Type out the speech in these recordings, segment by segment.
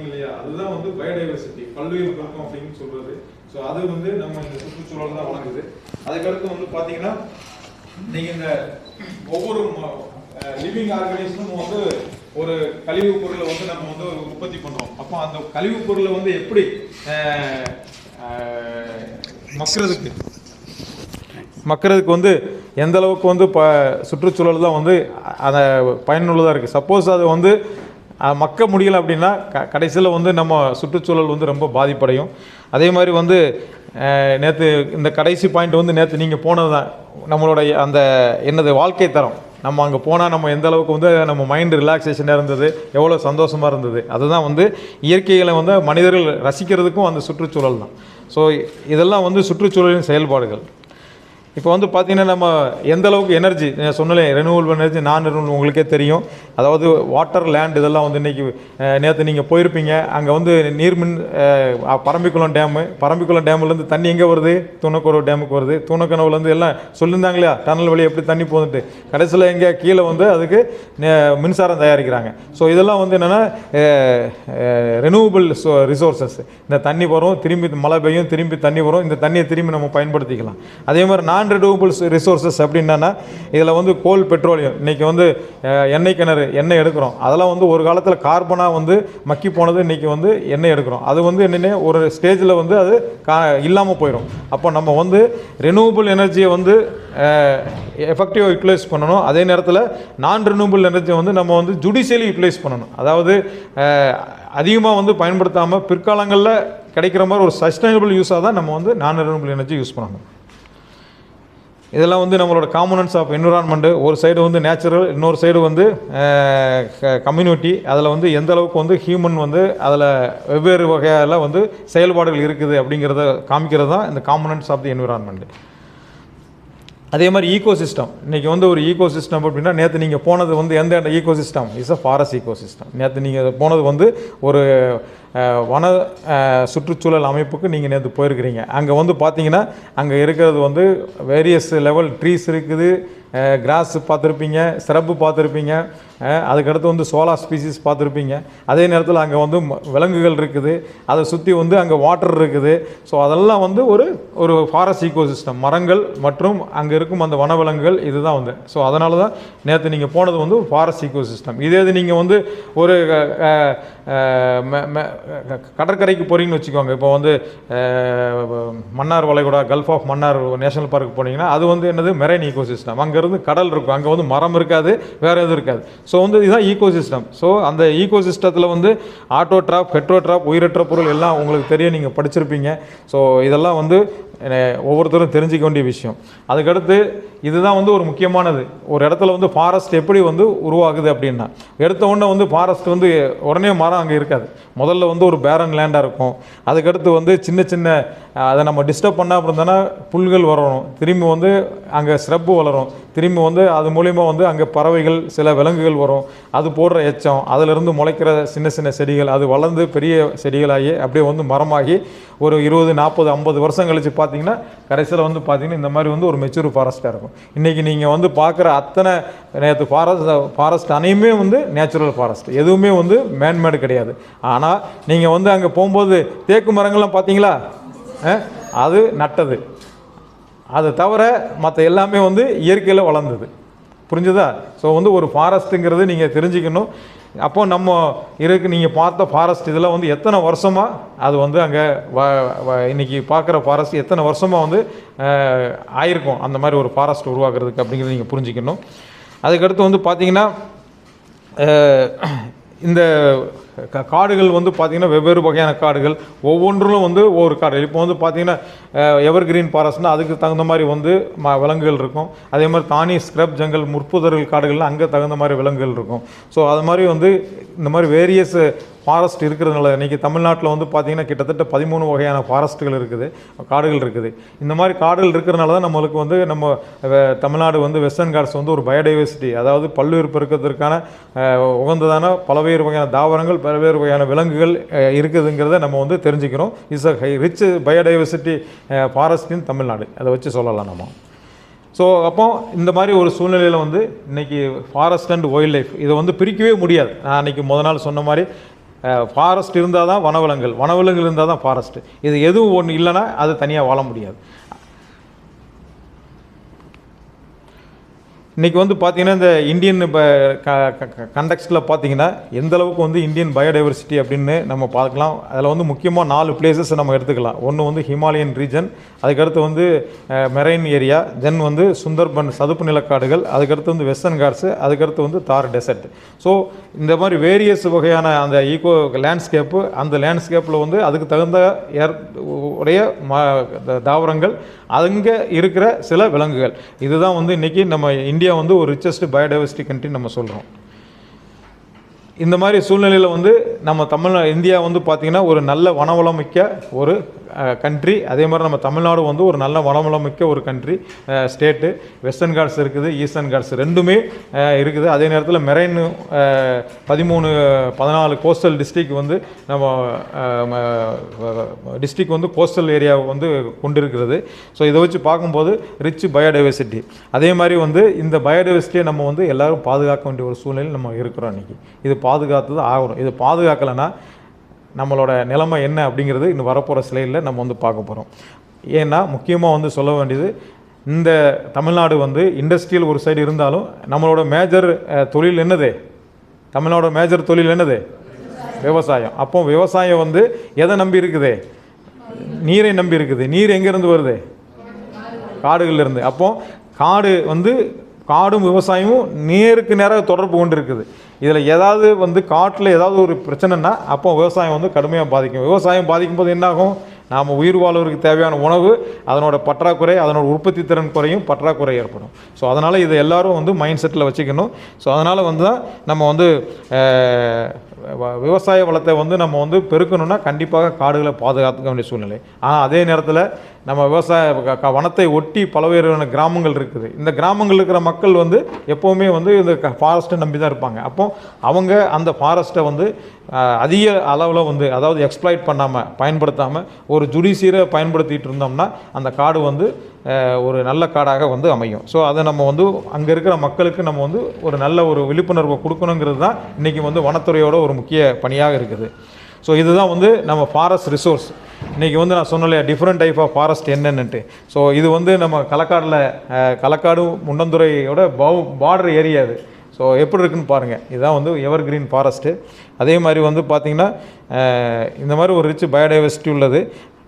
இல்லையா அதுதான் வந்து பயோடைவர்சிட்டி பல்லுயிர் பெருக்கம் அப்படின்னு சொல்றது. ஸோ அது வந்து நம்ம இந்த சுற்றுச்சூழல் தான் வழங்குது அதுக்கடுத்து வந்து பார்த்தீங்கன்னா நீங்கள் இந்த ஒவ்வொரு லிவிங் ஆர்கனைசமும் வந்து ஒரு கழிவு பொருளை வந்து நம்ம வந்து உற்பத்தி பண்ணுறோம் அப்போ அந்த கழிவு பொருளை வந்து எப்படி மக்கிறதுக்கு? மக்கிறதுக்கு வந்து எந்த அளவுக்கு வந்து இப்போ சுற்றுச்சூழல் தான் வந்து அதை பயனுள்ளதாக இருக்குது சப்போஸ் அது வந்து மக்க முடியலை அப்படின்னா க கடைசியில் வந்து நம்ம சுற்றுச்சூழல் வந்து ரொம்ப பாதிப்படையும். அதே மாதிரி வந்து நேற்று இந்த கடைசி பாயிண்ட் வந்து நேற்று நீங்கள் போனது தான் நம்மளுடைய அந்த என்னது வாழ்க்கை தரம். நம்ம அங்கே போனால் நம்ம எந்த அளவுக்கு வந்து நம்ம மைண்டு ரிலாக்ஸேஷனாக இருந்தது எவ்வளோ சந்தோஷமாக இருந்தது. அதுதான் வந்து இயற்கைகளை வந்து மனிதர்கள் ரசிக்கிறதுக்கும் அந்த சுற்றுச்சூழல் தான். ஸோ இதெல்லாம் வந்து சுற்றுச்சூழலின் செயல்பாடுகள். இப்போ வந்து பார்த்தீங்கன்னா நம்ம எந்த அளவுக்கு எனர்ஜி நான் சொன்னேன் ரெனுவல் எனர்ஜி நான் ரெனுவல் உங்களுக்கே தெரியும். அதாவது வாட்டர் லேண்ட் இதெல்லாம் வந்து இன்றைக்கி நேற்று நீங்கள் போயிருப்பீங்க. அங்கே வந்து நீர்மின் பரம்பிக்குளம் டேமு பரம்பிக்குளம் டேம்லேருந்து தண்ணி எங்கே வருது? தூணக்குறவு டேமுக்கு வருது. தூணக்கனவுலேருந்து எல்லாம் சொல்லியிருந்தாங்க இல்லையா? டனல் வழி எப்படி தண்ணி போகுதுட்டு கடைசியில் எங்கே கீழே வந்து அதுக்கு மின்சாரம் தயாரிக்கிறாங்க. ஸோ இதெல்லாம் வந்து என்னென்னா ரெனுவபிள் ரிசோர்சஸ் இந்த தண்ணி வரும் திரும்பி மழை பெய்யும் திரும்பி தண்ணி வரும். இந்த தண்ணியை திரும்பி நம்ம பயன்படுத்திக்கலாம். அதே மாதிரி நான் ரெனுவபிள் ரிசோர்சஸ் அப்படின்னா இதில் வந்து கோல் பெட்ரோலியம் இன்றைக்கி வந்து எண்ணெய் கிணறு எண்ணெய் எடுக்கிறோம். அதெல்லாம் வந்து ஒரு காலத்தில் கார்பனாக வந்து மக்கி போனது இன்றைக்கி வந்து எண்ணெய் எடுக்கிறோம். அது வந்து என்னென்ன ஒரு ஸ்டேஜில் வந்து அது கா இல்லாமல் போயிடும் அப்போ நம்ம வந்து ரெனுவபிள் எனர்ஜியை வந்து எஃபெக்டிவாக யூட்டிலைஸ் பண்ணணும். அதே நேரத்தில் நான் ரினியூபிள் எனர்ஜியை வந்து நம்ம வந்து ஜுடிஷியலி யூட்டிலைஸ் பண்ணணும். அதாவது அதிகமாக வந்து பயன்படுத்தாமல் பிற்காலங்களில் கிடைக்கிற மாதிரி ஒரு சஸ்டைனபிள் யூஸாக தான் நம்ம வந்து நான் ரினியூபிள் எனர்ஜி யூஸ் பண்ணணும். இதெல்லாம் வந்து நம்மளோட காம்பனன்ட்ஸ் ஆஃப் என்விரான்மெண்ட்டு ஒரு சைடு வந்து நேச்சுரல் இன்னொரு சைடு வந்து கம்யூனிட்டி அதில் வந்து எந்த அளவுக்கு வந்து ஹியூமன் வந்து அதில் வெவ்வேறு வகையால் வந்து செயல்பாடுகள் இருக்குது அப்படிங்கிறத காமிக்கிறது தான் இந்த காம்பனன்ட்ஸ் ஆஃப் தி என்விரான்மெண்ட் அதே மாதிரி ஈகோ சிஸ்டம் இன்றைக்கி வந்து ஒரு ஈகோ சிஸ்டம் அப்படின்னா நேற்று நீங்கள் போனது வந்து எந்த ecosystem is a forest ecosystem நேற்று நீங்கள் போனது வந்து ஒரு வன சுற்றுச்சூழல் அமைப்புக்கு நீங்கள் நேற்று போயிருக்கிறீங்க. அங்கே வந்து பார்த்தீங்கன்னா அங்கே இருக்கிறது வந்து வேரியஸ் லெவல் ட்ரீஸ் இருக்குது. கிராஸ் பார்த்துருப்பீங்க சிறப்பு பார்த்துருப்பீங்க. அதுக்கடுத்து வந்து சோலார் ஸ்பீசிஸ் பார்த்துருப்பீங்க. அதே நேரத்தில் அங்கே வந்து விலங்குகள் இருக்குது. அதை சுற்றி வந்து அங்கே வாட்டர் இருக்குது. ஸோ அதெல்லாம் வந்து ஒரு ஒரு ஃபாரஸ்ட் ஈகோசிஸ்டம் மரங்கள் மற்றும் அங்கே இருக்கும் அந்த வனவிலங்குகள் இதுதான் வந்து. ஸோ அதனால தான் நேற்று நீங்கள் போனது வந்து ஃபாரஸ்ட் ஈகோசிஸ்டம் இதே இது நீங்கள் வந்து ஒரு ம- கடற்கரைக்கு போகிறீங்கன்னு வச்சுக்கோங்க. இப்போ வந்து மன்னார் வளைகுடா gulf of Mannar national park போனீங்கன்னா அது வந்து என்னது மெரைன் ஈகோசிஸ்டம் அங்கேருந்து கடல் இருக்கும். அங்கே வந்து மரம் இருக்காது வேறு எதுவும் இருக்காது. ஸோ வந்து இதுதான் ஈகோசிஸ்டம் ஸோ அந்த ஈகோசிஸ்டத்தில் வந்து ஆட்டோ ட்ராப் ஹெட்ரோ ட்ராப் உயிரற்ற பொருள் எல்லாம் உங்களுக்கு தெரிய நீங்கள் படிச்சிருப்பீங்க. ஸோ இதெல்லாம் வந்து ஒவ்வொருத்தரும் தெரிஞ்சிக்க வேண்டிய விஷயம். அதுக்கடுத்து இதுதான் வந்து ஒரு முக்கியமானது. ஒரு இடத்துல வந்து ஃபாரஸ்ட் எப்படி வந்து உருவாகுது அப்படின்னா எடுத்த உடனே வந்து ஃபாரஸ்ட் வந்து உடனே மரம் அங்கே இருக்காது. முதல்ல வந்து ஒரு பேரன் லேண்டாக இருக்கும். அதுக்கடுத்து வந்து சின்ன சின்ன அதை நம்ம டிஸ்டர்ப் பண்ணாமல் அப்படின்னா புல்கள் வரணும் திரும்பி வந்து அங்கே ஸ்ரப்பு வளரும். திரும்பி வந்து அது மூலிமா வந்து அங்கே பறவைகள் சில விலங்குகள் வரும். அது போடுற எச்சம் அதிலிருந்து முளைக்கிற சின்ன சின்ன செடிகள் அது வளர்ந்து பெரிய செடிகளாகி அப்படியே வந்து மரமாகி ஒரு இருபது நாற்பது ஐம்பது வருஷம் கழித்து பார்த்திங்கன்னா கடைசியில் வந்து பார்த்திங்கன்னா இந்த மாதிரி வந்து ஒரு மெச்சூர் ஃபாரஸ்ட்டாக இருக்கும். இன்றைக்கி நீங்கள் வந்து பார்க்குற அத்தனை நேற்று ஃபாரஸ்ட் ஃபாரஸ்ட் அனையுமே வந்து நேச்சுரல் ஃபாரஸ்ட் எதுவுமே வந்து மேன்மேடு கிடையாது. ஆனால் நீங்கள் வந்து அங்கே போகும்போது தேக்கு மரங்கள்லாம் பார்த்தீங்களா? அது நட்டது. அது தவிர மற்ற எல்லாமே வந்து இயற்கையில் வளர்ந்தது. புரிஞ்சுதா? ஸோ வந்து ஒரு ஃபாரஸ்ட்டுங்கிறது நீங்கள் தெரிஞ்சுக்கணும். அப்போ நம்ம இருக்கு நீங்கள் பார்த்த ஃபாரஸ்ட் இதில் வந்து எத்தனை வருஷமாக அது வந்து அங்கே வ வ- பார்க்குற ஃபாரஸ்ட் எத்தனை வருஷமாக வந்து ஆயிருக்கும். அந்த மாதிரி ஒரு ஃபாரஸ்ட் உருவாக்குறதுக்கு அப்படிங்கிறத நீங்கள் புரிஞ்சுக்கணும். அதுக்கடுத்து வந்து பார்த்தீங்கன்னா இந்த காடுகள் வந்து பார்த்திங்கன்னா வெவ்வேறு வகையான காடுகள். ஒவ்வொன்றிலும் வந்து ஒவ்வொரு காடு இப்போ வந்து பார்த்திங்கன்னா எவர் கிரீன் ஃபாரஸ்ட்னா அதுக்கு தகுந்த மாதிரி வந்து ம விலங்குகள் இருக்கும். அதே மாதிரி தானி ஸ்க்ரப் ஜங்கல் முற்புதர்கள் காடுகள்லாம் அங்கே தகுந்த மாதிரி விலங்குகள் இருக்கும். ஸோ அது மாதிரி வந்து இந்த மாதிரி வேரியஸ் ஃபாரஸ்ட் இருக்கிறதுனால இன்றைக்கி தமிழ்நாட்டில் வந்து பார்த்திங்கன்னா கிட்டத்தட்ட பதிமூணு வகையான ஃபாரஸ்ட்டுகள் இருக்குது. காடுகள் இருக்குது. இந்த மாதிரி காடுகள் இருக்கிறனால தான் நம்மளுக்கு வந்து நம்ம தமிழ்நாடு வந்து வெஸ்டர்ன் காட்ஸ் வந்து ஒரு பயோடைவர்சிட்டி அதாவது பல்லுயிர் பெருக்கத்திற்கான உகந்ததான பல்வேறு வகையான தாவரங்கள் பல்வேறு வகையான விலங்குகள் இருக்குதுங்கிறத நம்ம வந்து தெரிஞ்சுக்கிறோம். Is a high rich biodiversity forest in Tamil Nadu அதை வச்சு சொல்லலாம் நம்ம. ஸோ அப்போ இந்த மாதிரி ஒரு சூழ்நிலையில் வந்து இன்னைக்கு ஃபாரஸ்ட் அண்ட் ஒயில்ட் லைஃப் இதை வந்து பிரிக்கவே முடியாது. நான் அன்றைக்கி முத நாள் சொன்ன மாதிரி ஃபாரஸ்ட் இருந்தால் தான் வனவிலங்குகள் வனவிலங்குகள் இருந்தால் தான் ஃபாரஸ்ட்டு இது எதுவும் ஒன்று இல்லைன்னா அது தனியாக வாழ முடியாது. இன்றைக்கி வந்து பார்த்தீங்கன்னா இந்த இந்தியன் இப்போ கண்டெக்ஸ்டில் பார்த்தீங்கன்னா எந்த அளவுக்கு வந்து இந்தியன் பயோடைவர்சிட்டி அப்படின்னு நம்ம பார்க்கலாம். அதில் வந்து முக்கியமாக நாலு பிளேசஸ் நம்ம எடுத்துக்கலாம். ஒன்று வந்து ஹிமாலயன் ரீஜன் அதுக்கடுத்து வந்து மெரைன் ஏரியா தென் வந்து சுந்தர்பன் சதுப்பு நிலக்காடுகள் அதுக்கடுத்து வந்து வெஸ்டர்ன் காட்ஸு அதுக்கடுத்து வந்து தார் டெசர்ட் ஸோ இந்த மாதிரி வேரியஸ் வகையான அந்த ஈகோ லேண்ட்ஸ்கேப்பு அந்த லேண்ட்ஸ்கேப்பில் வந்து அதுக்கு தகுந்த ஏர் உடைய ம தாவரங்கள் அங்கே இருக்கிற சில விலங்குகள். இதுதான் வந்து இன்றைக்கி நம்ம இந்தியா வந்து ஒரு ரிச்சஸ்ட் பயோடைவர்சிட்டி கண்ட்ரி நம்ம சொல்கிறோம் இந்த மாதிரி சூழ்நிலையில் வந்து நம்ம தமிழ் இந்தியா வந்து பார்த்திங்கன்னா ஒரு நல்ல வனவளமிக்க ஒரு கண்ட்ரி அதே மாதிரி நம்ம தமிழ்நாடு வந்து ஒரு நல்ல வனவளமிக்க ஒரு கண்ட்ரி ஸ்டேட்டு வெஸ்டர்ன் காட்ஸ் இருக்குது ஈஸ்டர்ன் காட்ஸ் ரெண்டுமே இருக்குது. அதே நேரத்தில் மெரைன் பதிமூணு பதினாலு கோஸ்டல் டிஸ்ட்ரிக் வந்து நம்ம டிஸ்ட்ரிக் வந்து கோஸ்டல் ஏரியா வந்து கொண்டிருக்கிறது. ஸோ இதை வச்சு பார்க்கும்போது ரிச் பயோடைவர்சிட்டி அதே மாதிரி வந்து இந்த பயோடைவர்சிட்டியை நம்ம வந்து எல்லோரும் பாதுகாக்க வேண்டிய ஒரு சூழ்நிலையில் நம்ம இருக்கிறோம் இன்றைக்கி இது பாதுகாத்து தான் ஆகணும். இது பாதுகாக்கலைன்னா நம்மளோட நிலைமை என்ன அப்படிங்கிறது இன்னும் வரப்போகிற சிலையில் நம்ம வந்து பார்க்க போகிறோம் ஏன்னா முக்கியமாக வந்து சொல்ல வேண்டியது இந்த தமிழ்நாடு வந்து இண்டஸ்ட்ரியல் ஒரு சைடு இருந்தாலும் நம்மளோட மேஜர் தொழில் என்னது? தமிழ்நாடோட மேஜர் தொழில் என்னது? விவசாயம். அப்போ விவசாயம் வந்து எதை நம்பி இருக்குது? நீரை நம்பி இருக்குது. நீர் எங்கேருந்து வருது? காடுகள்லேருந்து. அப்போ காடு வந்து காடும் விவசாயமும் நேருக்கு நேராக தொடர்பு கொண்டு இருக்குது இதில் ஏதாவது வந்து காட்டில் ஏதாவது ஒரு பிரச்சனைனா அப்போ விவசாயம் வந்து கடுமையாக பாதிக்கும். விவசாயம் பாதிக்கும் போது என்னாகும்? நாம் உயிர் வாழ்வதற்கு தேவையான உணவு அதனோட பற்றாக்குறை அதனோட உற்பத்தி திறன் குறையும் பற்றாக்குறை ஏற்படும். ஸோ அதனால் இதை எல்லாரும் வந்து மைண்ட் செட்டில் வச்சுக்கணும். ஸோ அதனால் வந்து தான் நம்ம வந்து விவசாய வளத்தை வந்து நம்ம வந்து பெருக்கணும்னா கண்டிப்பாக காடுகளை பாதுகாத்துக்க வேண்டிய சூழ்நிலை. ஆனால் அதே நேரத்தில் நம்ம விவசாய க- க- வனத்தை ஒட்டி பல்வேறு கிராமங்கள் இருக்குது. இந்த கிராமங்கள் இருக்கிற மக்கள் வந்து எப்போவுமே வந்து இந்த ஃபாரஸ்ட்டை நம்பி தான் இருப்பாங்க. அப்போ அவங்க அந்த ஃபாரஸ்ட்டை வந்து அதிக அளவில் வந்து அதாவது எக்ஸ்ப்ளாய்ட் பண்ணாமல் பயன்படுத்தாமல் ஒரு ஜுடிஷியரை பயன்படுத்திகிட்டு இருந்தோம்னா அந்த காடு வந்து ஒரு நல்ல காடாக வந்து அமையும். ஸோ அதை நம்ம வந்து அங்கே இருக்கிற மக்களுக்கு நம்ம வந்து ஒரு நல்ல ஒரு விழிப்புணர்வை கொடுக்கணுங்கிறது தான் இன்றைக்கி வந்து வனத்துறையோட ஒரு முக்கிய பணியாக இருக்குது. ஸோ இதுதான் வந்து நம்ம ஃபாரஸ்ட் ரிசோர்ஸ் இன்றைக்கி வந்து நான் சொன்னலையா டிஃப்ரெண்ட் டைப் ஆஃப் ஃபாரஸ்ட் என்னென்னுட்டு. ஸோ இது வந்து நம்ம களக்காடில் அஹ், களக்காடு முண்டந்துறையோட பவு பார்டர் ஏரியா இது ஸோ எப்படி இருக்குன்னு பாருங்கள் இதுதான் வந்து எவர் கிரீன் ஃபாரஸ்ட்டு அதே மாதிரி வந்து பார்த்திங்கன்னா இந்த மாதிரி ஒரு ரிச் பயோடைவர்சிட்டி உள்ளது.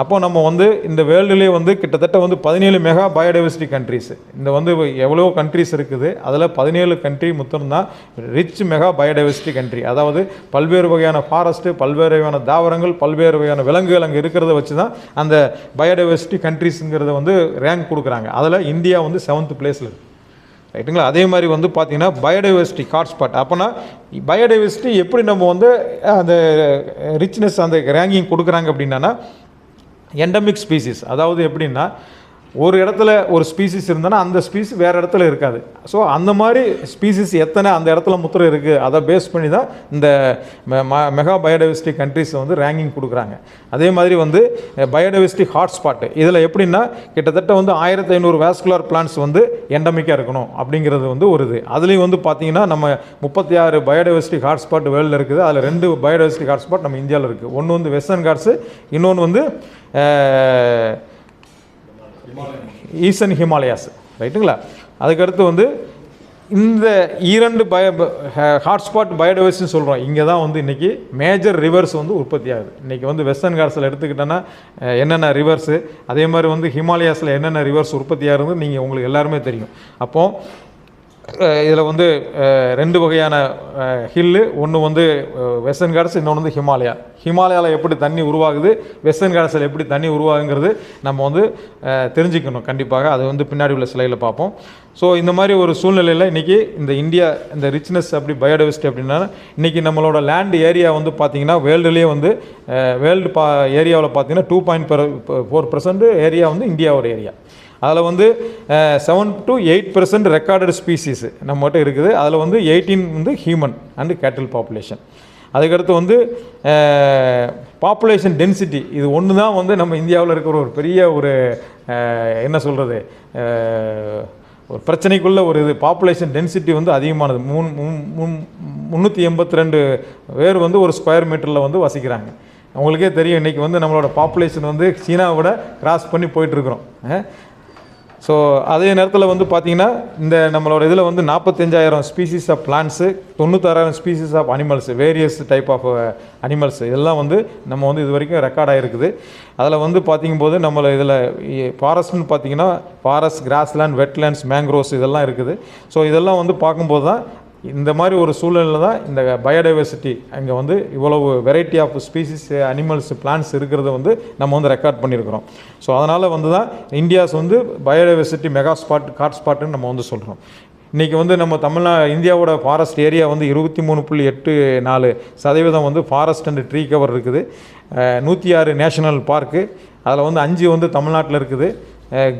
அப்போ நம்ம வந்து இந்த வேர்ல்டுலேயே வந்து கிட்டத்தட்ட வந்து பதினேழு மெகா பயோடைவர்சிட்டி கண்ட்ரிஸ் இந்த வந்து எவ்வளோ கண்ட்ரிஸ் இருக்குது? அதில் பதினேழு கண்ட்ரி மொத்தம்தான் ரிச் மெகா பயோடைவர்சிட்டி கண்ட்ரி அதாவது பல்வேறு வகையான ஃபாரஸ்ட்டு பல்வேறு வகையான தாவரங்கள் பல்வேறு வகையான விலங்குகள் அங்கே இருக்கிறத வச்சு தான் அந்த பயோடைவர்சிட்டி கண்ட்ரிஸுங்கிறத வந்து ரேங்க் கொடுக்குறாங்க. அதில் இந்தியா வந்து செவன்த் பிளேஸில் இருக்குது ரைட்டுங்களா அதே மாதிரி வந்து பார்த்தீங்கன்னா பயோடைவர்சிட்டி ஹாட்ஸ்பாட் அப்போனா பயோடைவர்சிட்டி எப்படி நம்ம வந்து அந்த ரிச்னஸ் அந்த ரேங்கிங் கொடுக்குறாங்க அப்படின்னா எண்டமிக் ஸ்பீசிஸ் அதாவது எப்படின்னா ஒரு இடத்துல ஒரு ஸ்பீசிஸ் இருந்தனா அந்த ஸ்பீசிஸ் வேறு இடத்துல இருக்காது. ஸோ அந்த மாதிரி ஸ்பீசிஸ் எத்தனை அந்த இடத்துல முத்திரை இருக்குது அதை பேஸ் பண்ணி தான் இந்த மெகா பயோடைவர்சிட்டி கண்ட்ரிஸ் வந்து ரேங்கிங் கொடுக்குறாங்க. அதே மாதிரி வந்து பயோடைவர்சிட்டி ஹாட்ஸ்பாட்டு இதில் எப்படின்னா கிட்டத்தட்ட வந்து ஆயிரத்தி ஐநூறு வேஸ்குலர் பிளான்ஸ் வந்து எண்டமிக்காக இருக்கணும் அப்படிங்கிறது வந்து ஒரு இது. அதுலேயும் வந்து பார்த்தீங்கன்னா நம்ம முப்பத்தி ஆறு பயோடைவர்சிட்டி ஹாட்ஸ்பாட் வேர்ல்டில் இருக்குது. அதில் ரெண்டு பயோடைவர்சிட்டி ஹாட்ஸ்பாட் நம்ம இந்தியாவில் இருக்குது ஒன்று வந்து வெஸ்டர்ன் காட்ஸு இன்னொன்று வந்து ஈசன் ஹிமாலயாஸ் ரைட்டுங்களா? அதுக்கடுத்து வந்து இந்த இரண்டு பய ஹாட்ஸ்பாட் பயோடைவர்சிட்டி சொல்கிறோம் இங்கே தான் வந்து இன்றைக்கி மேஜர் ரிவர்ஸ் வந்து உற்பத்தி ஆகுது. இன்றைக்கி வந்து வெஸ்டர்ன் காட்ஸில் எடுத்துக்கிட்டோன்னா என்னென்ன ரிவர்ஸு அதே மாதிரி வந்து ஹிமாலயாஸில் என்னென்ன ரிவர்ஸ் உற்பத்தி ஆகுறது நீங்கள் உங்களுக்கு எல்லாருமே தெரியும். அப்போது இதில் வந்து ரெண்டு வகையான ஹில்லு. ஒன்று வந்து வெஸ்டர்ன் காட்ஸ் இன்னொன்று வந்து ஹிமாலயா. ஹிமாலயாவில் எப்படி தண்ணி உருவாகுது வெஸ்டர்ன் காட்ஸில் எப்படி தண்ணி உருவாகுங்கிறது நம்ம வந்து தெரிஞ்சுக்கணும் கண்டிப்பாக. அது வந்து பின்னாடி உள்ள சிலையில் பார்ப்போம். ஸோ இந்த மாதிரி ஒரு சூழ்நிலையில் இன்றைக்கி இந்த இந்தியா இந்த ரிச்னஸ் அப்படி பயோடைவர்சிட்டி அப்படின்னா இன்றைக்கி நம்மளோட லேண்ட் ஏரியா வந்து பார்த்திங்கன்னா வேர்ல்டுலேயே வந்து வேர்ல்டு பா ஏரியாவில் பார்த்தீங்கன்னா two point four percent area வந்து இந்தியாவோட ஏரியா அதில் வந்து seven to eight percent recorded species நம்மகிட்ட இருக்குது. அதில் வந்து எயிட்டீன் வந்து ஹியூமன் அண்டு கேட்டில் பாப்புலேஷன் அதுக்கடுத்து வந்து பாப்புலேஷன் டென்சிட்டி இது ஒன்று தான் வந்து நம்ம இந்தியாவில் இருக்கிற ஒரு பெரிய ஒரு என்ன சொல்கிறது ஒரு பிரச்சனைக்குள்ள ஒரு இது. பாப்புலேஷன் டென்சிட்டி வந்து அதிகமானது. மூணு முந்நூற்றி எண்பத்தி ரெண்டு பேர் வந்து ஒரு ஸ்கொயர் மீட்டரில் வந்து வசிக்கிறாங்க. உங்களுக்கே தெரியும் இன்றைக்கி வந்து நம்மளோட பாப்புலேஷன் வந்து சீனாவோட கிராஸ் பண்ணி போயிட்டுருக்குறோம் ஸோ அதே நேரத்தில் வந்து பார்த்திங்கன்னா இந்த நம்மளோட இதில் வந்து நாற்பத்தஞ்சாயிரம் species of plants தொண்ணூத்தாறாயிரம் species of animals various type of animals இதெல்லாம் வந்து நம்ம வந்து இது வரைக்கும் ரெக்கார்ட் ஆகிருக்குது அதில் வந்து பார்த்திங்க போது நம்மளை இதில் ஃபாரஸ்ட்னு பார்த்தீங்கன்னா ஃபாரஸ்ட் கிராஸ்லேண்ட் வெட்லேண்ட்ஸ் மேங்க்ரோவ்ஸ் இதெல்லாம் இருக்குது. ஸோ இதெல்லாம் வந்து பார்க்கும்போது தான் இந்த மாதிரி ஒரு சூழ்நிலையில் தான் இந்த பயோடைவர்சிட்டி அங்கே வந்து இவ்வளவு variety of species animals plants இருக்கிறத வந்து நம்ம வந்து ரெக்கார்ட் பண்ணியிருக்கிறோம். ஸோ அதனால் வந்து தான் இந்தியாஸ் வந்து பயோடைவர்சிட்டி மெகா ஸ்பாட் காட் ஸ்பாட்டுன்னு நம்ம வந்து சொல்கிறோம் இன்றைக்கி வந்து நம்ம தமிழ்நா இந்தியாவோட ஃபாரஸ்ட் ஏரியா வந்து இருபத்தி மூணு புள்ளி எட்டு நாலு சதவீதம் வந்து ஃபாரஸ்ட் அண்ட் ட்ரீ கவர் இருக்குது. நூற்றி ஆறு நேஷனல் பார்க்கு அதில் வந்து அஞ்சு வந்து தமிழ்நாட்டில் இருக்குது.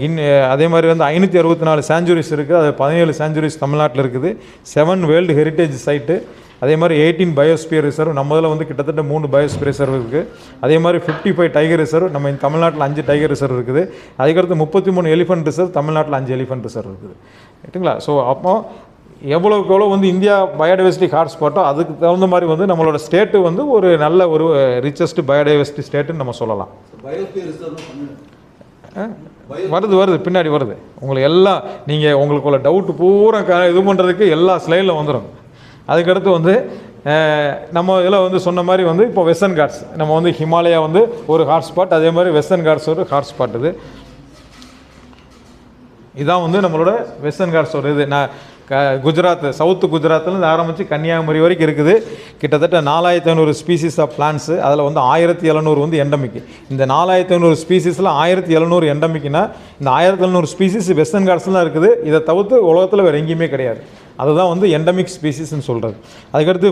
கின் அதே மாதிரி வந்து ஐநூற்றி அறுபத்தி நாலு சாஞ்சுரிஸ் இருக்குது அது பதினேழு சாஞ்சுரிஸ் தமிழ்நாட்டில் இருக்குது. செவன் வேர்ல்டு ஹெரிட்டேஜ் சைட்டு அதே மாதிரி எயிட்டீன் பயோஸ்பியர் ரிசர்வ் நம்ம இதில் வந்து கிட்டத்தட்ட மூணு பயோஸ்பியர் ரிசர்வ் இருக்குது அதே மாதிரி ஃபிஃப்டி ஃபைவ் டைகர் ரிசர்வ் நம்ம இந்த தமிழ்நாட்டில் அஞ்சு டைகர் ரிசர்வ் இருக்குது. அதுக்கடுத்து முப்பத்தி மூணு எலிஃபென்ட் ரிசர்வ் தமிழ்நாட்டில் அஞ்சு எலிஃபென்ட் ரிசர்வ் இருக்குது. ரைட்டுங்களா ஸோ அப்போ எவ்வளோக்கு எவ்வளோ வந்து இந்தியா பயோடைவர்சிட்டி ஹாட்ஸ்பாட்டோ அதுக்கு தகுந்த மாதிரி வந்து நம்மளோட ஸ்டேட்டு வந்து ஒரு நல்ல ஒரு ரிச்சஸ்ட் பயோடைவர்சிட்டி ஸ்டேட்டுன்னு நம்ம சொல்லலாம். பயோஸ்பியர் ரிசர்வ் தமிழ் வருது வருது பின்னாடி வருது. உங்களுக்கு எல்லாம் நீங்கள் உங்களுக்குள்ள டவுட் பூரா க இது பண்ணுறதுக்கு எல்லா ஸ்லைடில் வந்துடும் அதுக்கடுத்து வந்து நம்ம இதில் வந்து சொன்ன மாதிரி வந்து இப்போ வெஸ்டர்ன் காட்ஸ் நம்ம வந்து ஹிமாலயா வந்து ஒரு ஹாட்ஸ்பாட் அதே மாதிரி வெஸ்டர்ன் காட்ஸ் ஒரு ஹாட்ஸ்பாட் இது. இதான் வந்து நம்மளோட வெஸ்டர்ன் காட்ஸோட இது. நான் க குஜராத் சவுத்து குஜராத்லேருந்து ஆரம்பித்து கன்னியாகுமரி வரைக்கும் இருக்குது. கிட்டத்தட்ட நாலாயிரத்தி ஐநூறு ஸ்பீசிஸ் ஆஃப் பிளான்ஸு அதில் வந்து ஆயிரத்தி எழுநூறு வந்து எண்டமிக்கு இந்த நாலாயிரத்தி ஐநூறு ஸ்பீசிஸில் ஆயிரத்தி எழுநூறு எண்டமிக்குன்னா இந்த ஆயிரத்தி எழுநூறு ஸ்பீசிஸ் வெஸ்டர்ன் காட்ஸில் இருக்குது. இதை தவிர்த்து உலகத்தில் வேறு எங்கேயுமே கிடையாது. அதுதான் வந்து எண்டமிக் ஸ்பீசிஸ்ன்னு சொல்கிறது அதுக்கடுத்து